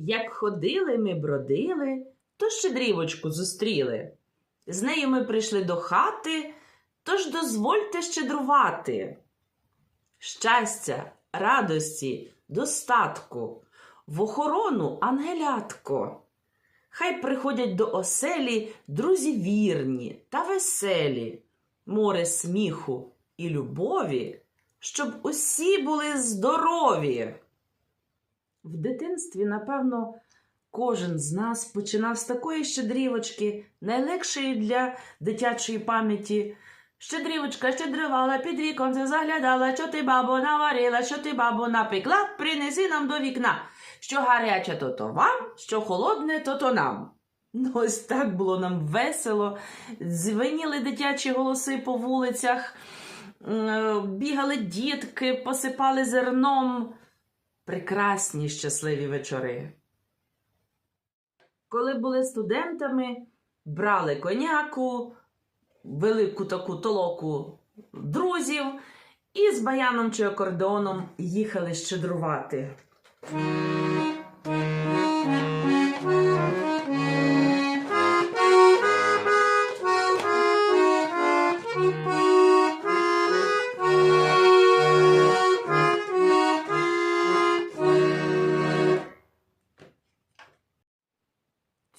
Як ходили ми бродили, то щедрівочку зустріли. З нею ми прийшли до хати, тож дозвольте щедрувати. Щастя, радості, достатку, в охорону ангелятко. Хай приходять до оселі друзі вірні та веселі, море сміху і любові, щоб усі були здорові. В дитинстві, напевно, кожен з нас починав з такої щедрівочки, найлегшої для дитячої пам'яті. Щедрівочка щедрувала, під віконце заглядала, що ти бабо наварила, що ти бабо напекла, принеси нам до вікна. Що гаряче, то то вам, що холодне, то то нам. Ну, ось так було нам весело. Дзвеніли дитячі голоси по вулицях, бігали дітки, посипали зерном. Прекрасні щасливі вечори. Коли були студентами, брали коняку, велику таку толоку друзів і з баяном чи акордеоном їхали щедрувати.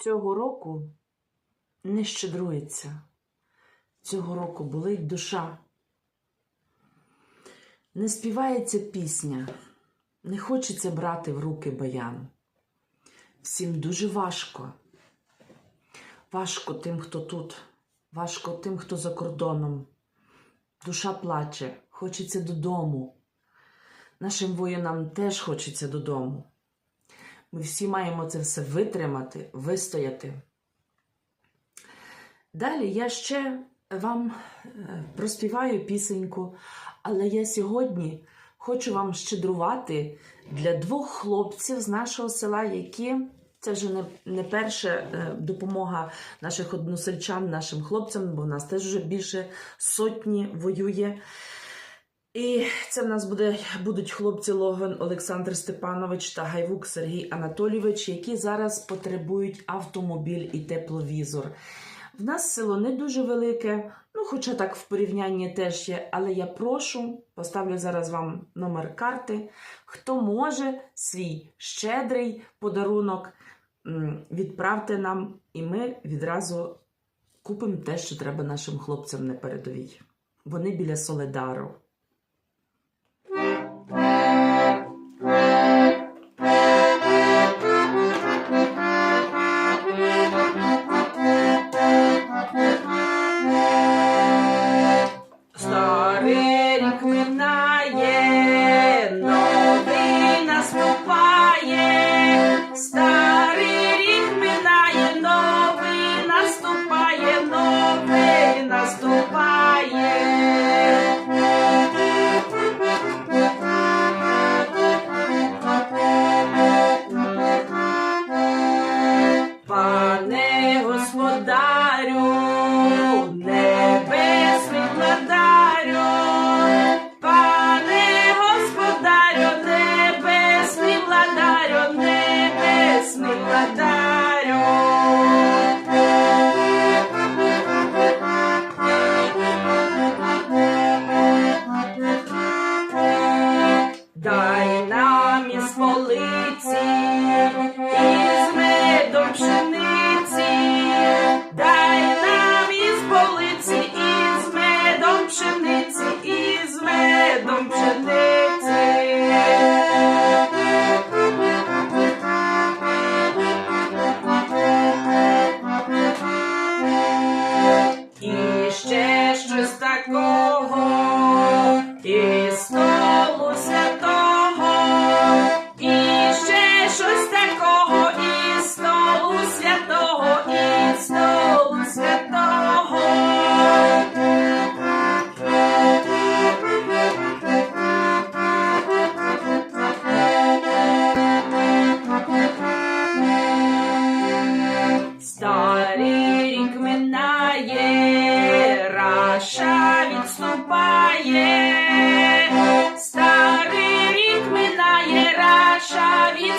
Цього року не щедрується. Цього року болить душа. Не співається пісня, не хочеться брати в руки баян. Всім дуже важко. Важко тим, хто тут, важко тим, хто за кордоном. Душа плаче, хочеться додому. Нашим воїнам теж хочеться додому. Ми всі маємо це все витримати, вистояти. Далі я ще вам е, проспіваю пісеньку, але я сьогодні хочу вам щедрувати для двох хлопців з нашого села, які це вже не, не перша е, допомога наших односельчан, нашим хлопцям, бо в нас теж вже більше сотні воює. І це в нас буде, будуть хлопці Логвин Олександр Степанович та Гайвук Сергій Анатолійович, які зараз потребують автомобіль і тепловізор. В нас село не дуже велике, ну хоча так в порівнянні теж є, але я прошу, поставлю зараз вам номер карти. Хто може свій щедрий подарунок відправте нам, і ми відразу купимо те, що треба нашим хлопцям на передовій. Вони біля Соледару.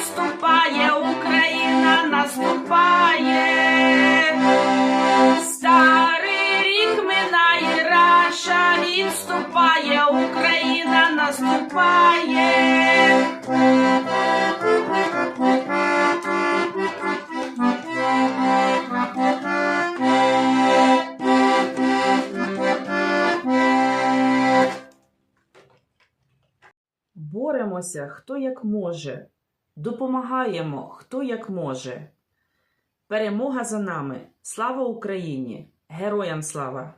Наступає, Україна наступає. Старий рік минає, Раша відступає, Україна наступає. Боремося, хто як може. Допомагаємо, хто як може. Перемога за нами. Слава Україні! Героям слава!